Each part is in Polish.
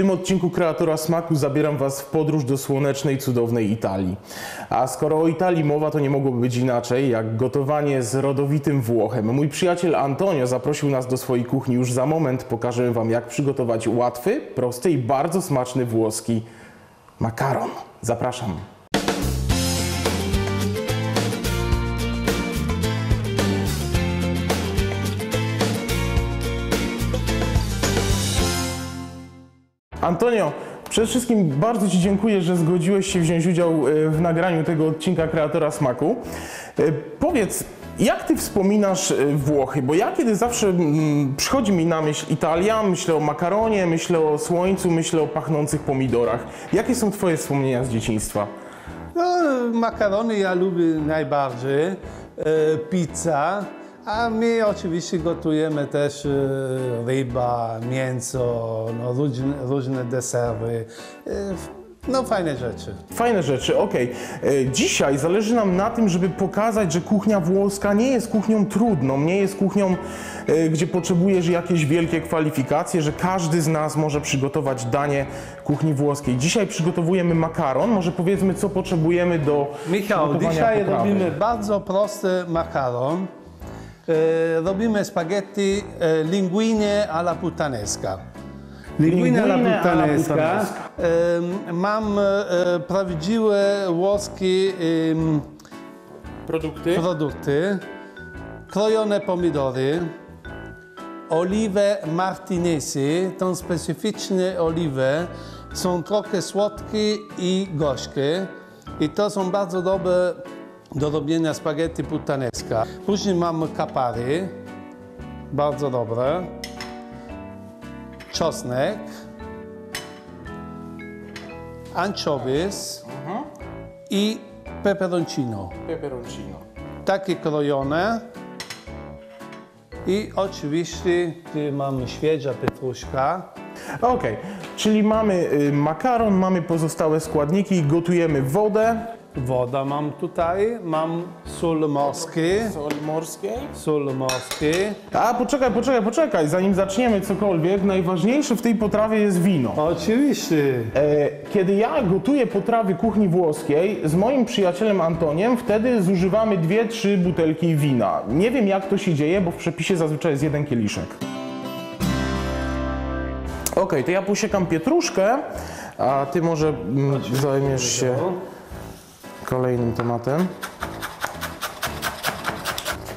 tym odcinku Kreatora Smaku zabieram Was w podróż do słonecznej, cudownej Italii. A skoro o Italii mowa, to nie mogłoby być inaczej, jak gotowanie z rodowitym Włochem. Mój przyjaciel Antonio zaprosił nas do swojej kuchni już za moment. Pokażę Wam, jak przygotować łatwy, prosty i bardzo smaczny włoski makaron. Zapraszam. Antonio, przede wszystkim bardzo Ci dziękuję, że zgodziłeś się wziąć udział e, w nagraniu tego odcinka Kreatora Smaku. E, Powiedz, jak Ty wspominasz e, Włochy? Bo ja kiedy zawsze mm, przychodzi mi na myśl Italia, myślę o makaronie, myślę o słońcu, myślę o pachnących pomidorach. Jakie są Twoje wspomnienia z dzieciństwa? No, makarony ja lubię najbardziej, e, pizza, a my oczywiście gotujemy też e, ryba, mięso, no, różne, różne desery, e, no fajne rzeczy. Fajne rzeczy, okej. E, Dzisiaj zależy nam na tym, żeby pokazać, że kuchnia włoska nie jest kuchnią trudną, nie jest kuchnią, e, gdzie potrzebujesz jakieś wielkie kwalifikacje, że każdy z nas może przygotować danie kuchni włoskiej. Dzisiaj przygotowujemy makaron, może powiedzmy, co potrzebujemy do Michał, dzisiaj potrawy. robimy bardzo prosty makaron. E, robimy spaghetti e, linguine alla puttanesca. Linguine alla puttanesca. mam e, prawdziwe włoskie Produkty? produkty. Krojone pomidory. Oliwy martinesi, to specyficzne oliwy, są trochę słodkie i gorzkie. I to są bardzo dobre do robienia spaghetti puttanesca. Później mamy kapary, bardzo dobre. Czosnek. Anchovies i peperoncino Peperoncino. takie krojone. I oczywiście tu mamy świeża pietruszka. Okej, czyli mamy y, makaron, mamy pozostałe składniki gotujemy wodę. Woda mam tutaj, mam sól morski, Soli morskiej. sól morski. A poczekaj, poczekaj, poczekaj, zanim zaczniemy cokolwiek, najważniejsze w tej potrawie jest wino. Oczywiście. E, Kiedy ja gotuję potrawy kuchni włoskiej z moim przyjacielem Antoniem, wtedy zużywamy dwie, trzy butelki wina. Nie wiem jak to się dzieje, bo w przepisie zazwyczaj jest jeden kieliszek. Ok, to ja posiekam pietruszkę, a ty może mm, zajmiesz się kolejnym tematem.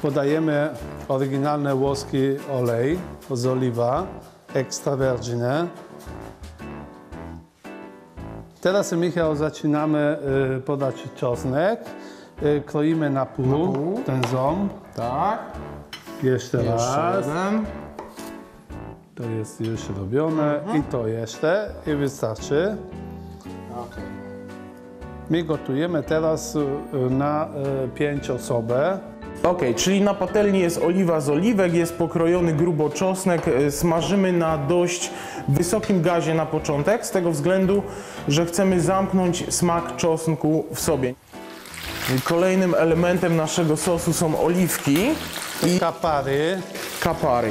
Podajemy oryginalny włoski olej z oliwa, extra vergine. Teraz, Michał, zaczynamy y, podać czosnek. Y, kroimy na pół, ten ząb. Tak, Jeszcze, jeszcze raz. jeden. To jest już robione i to jeszcze i wystarczy. Okej. My gotujemy teraz y, na y, pięć osób. Okej, czyli na patelni jest oliwa z oliwek, jest pokrojony grubo czosnek, e, smażymy na dość wysokim gazie na początek, z tego względu, że chcemy zamknąć smak czosnku w sobie. Kolejnym elementem naszego sosu są oliwki i Kapary. kapary.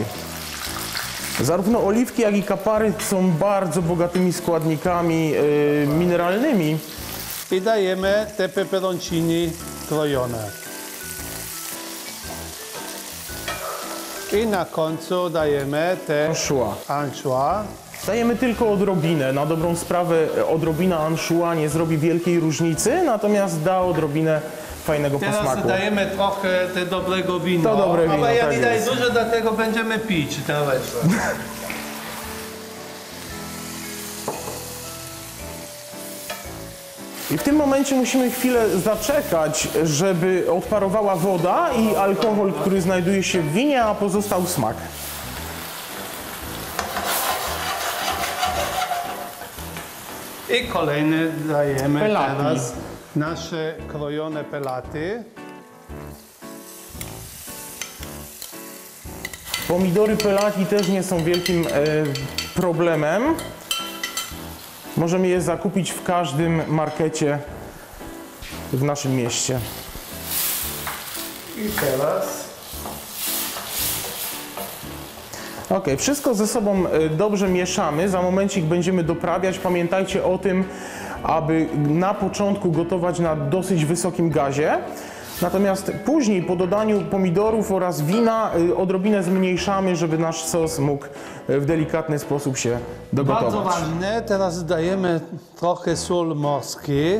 Zarówno oliwki, jak i kapary są bardzo bogatymi składnikami e, mineralnymi. I dajemy te peperoncini krojone. I na końcu dajemy te Szła. anchois. Dajemy tylko odrobinę. Na dobrą sprawę e, odrobina anchois nie zrobi wielkiej różnicy, natomiast da odrobinę fajnego Teraz posmaku. dajemy trochę te dobrego wina. To dobre wino, Ale ja tak nie daję dużo, dlatego będziemy pić teraz. I w tym momencie musimy chwilę zaczekać, żeby odparowała woda i alkohol, który znajduje się w winie, a pozostał smak. I kolejny dajemy teraz nasze krojone pelaty. Pomidory pelati też nie są wielkim e, problemem. Możemy je zakupić w każdym markecie w naszym mieście. I teraz Ok, wszystko ze sobą e, dobrze mieszamy. Za momencik będziemy doprawiać. Pamiętajcie o tym, aby na początku gotować na dosyć wysokim gazie. Natomiast później po dodaniu pomidorów oraz wina y, odrobinę zmniejszamy, żeby nasz sos mógł y, w delikatny sposób się dogotować. Bardzo ważne, teraz dajemy trochę sól morskiej.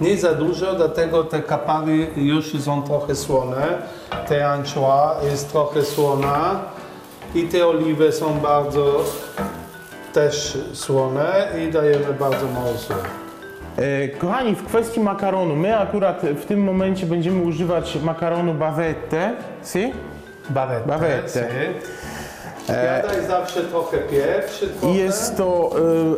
Nie za dużo, dlatego te kapary już są trochę słone. Te anchoa jest trochę słona i te oliwy są bardzo też słone i dajemy bardzo mało soli. E, Kochani, w kwestii makaronu, my akurat w tym momencie będziemy używać makaronu bavette, si? Bawette. Si. Ja daję zawsze trochę pieprz, trochę. Jest to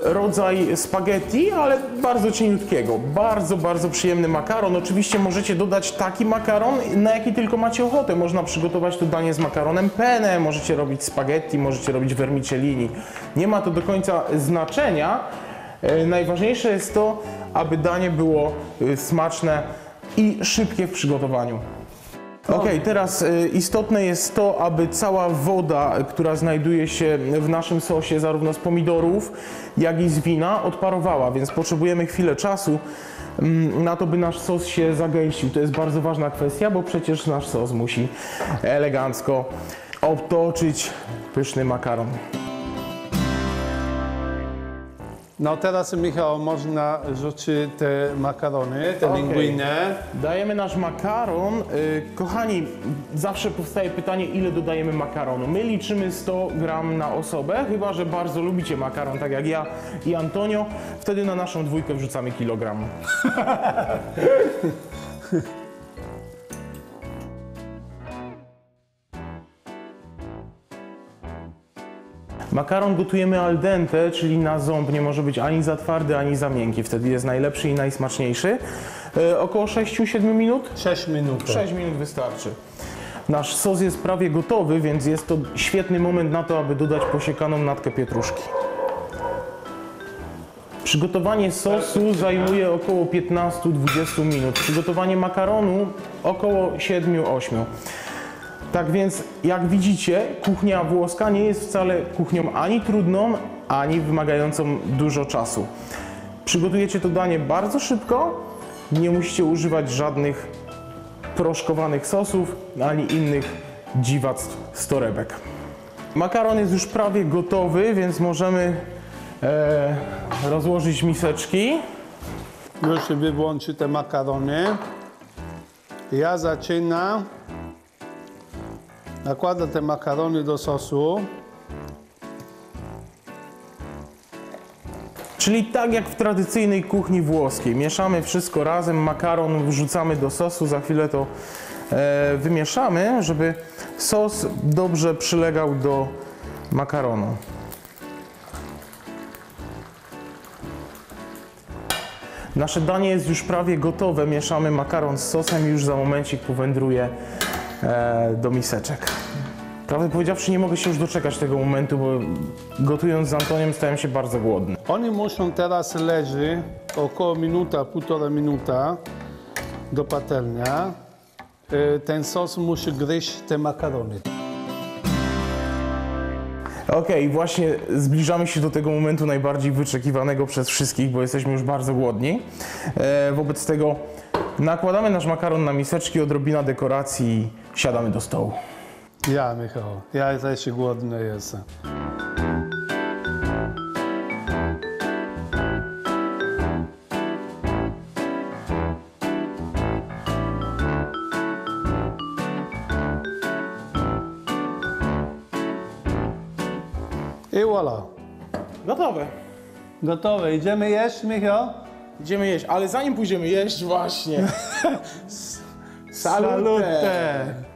e, rodzaj spaghetti, ale bardzo cieniutkiego. Bardzo, bardzo przyjemny makaron. Oczywiście możecie dodać taki makaron, na jaki tylko macie ochotę. Można przygotować to danie z makaronem penne, możecie robić spaghetti, możecie robić vermicellini. Nie ma to do końca znaczenia. E, Najważniejsze jest to, aby danie było e, smaczne i szybkie w przygotowaniu. Okej, teraz y, istotne jest to, aby cała woda, y, która znajduje się w naszym sosie, zarówno z pomidorów, jak i z wina, odparowała, więc potrzebujemy chwilę czasu mm, na to, by nasz sos się zagęścił. To jest bardzo ważna kwestia, bo przecież nasz sos musi elegancko obtoczyć pyszny makaron. No teraz Michał, można rzucić te makarony, te Okej. linguine. Dajemy nasz makaron. Y, Kochani, zawsze powstaje pytanie, ile dodajemy makaronu. My liczymy 100 gram na osobę, chyba że bardzo lubicie makaron, tak jak ja i Antonio. Wtedy na naszą dwójkę wrzucamy kilogram. Makaron gotujemy al dente, czyli na ząb. Nie może być ani za twardy, ani za miękki. Wtedy jest najlepszy i najsmaczniejszy. Y, Około 6-7 minut. 6 minut. 6 minut wystarczy. Nasz sos jest prawie gotowy, więc jest to świetny moment na to, aby dodać posiekaną natkę pietruszki. Przygotowanie sosu zajmuje około 15-20 minut. Przygotowanie makaronu około 7-8. Tak więc, jak widzicie, kuchnia włoska nie jest wcale kuchnią ani trudną, ani wymagającą dużo czasu. Przygotujecie to danie bardzo szybko, nie musicie używać żadnych proszkowanych sosów, ani innych dziwactw z torebek. Makaron jest już prawie gotowy, więc możemy e, rozłożyć miseczki. Już włączy te makarony. Ja zaczynam. Nakładam te makarony do sosu. Czyli tak jak w tradycyjnej kuchni włoskiej. Mieszamy wszystko razem, makaron wrzucamy do sosu, za chwilę to e, wymieszamy, żeby sos dobrze przylegał do makaronu. Nasze danie jest już prawie gotowe. Mieszamy makaron z sosem i już za momencik powędruje do miseczek. Prawdę powiedziawszy, nie mogę się już doczekać tego momentu, bo gotując z Antoniem stałem się bardzo głodny. Oni muszą teraz leżeć około minuta, półtora minuta do patelnia. E, Ten sos musi gryźć te makarony. Okej, właśnie zbliżamy się do tego momentu najbardziej wyczekiwanego przez wszystkich, bo jesteśmy już bardzo głodni. E, wobec tego nakładamy nasz makaron na miseczki, odrobina dekoracji siadamy do stołu. Ja, Michał, ja też głodny jestem. I voilà. Gotowe. Gotowe. Idziemy jeść, Michał? Idziemy jeść, ale zanim pójdziemy jeść właśnie. Salute. Salute.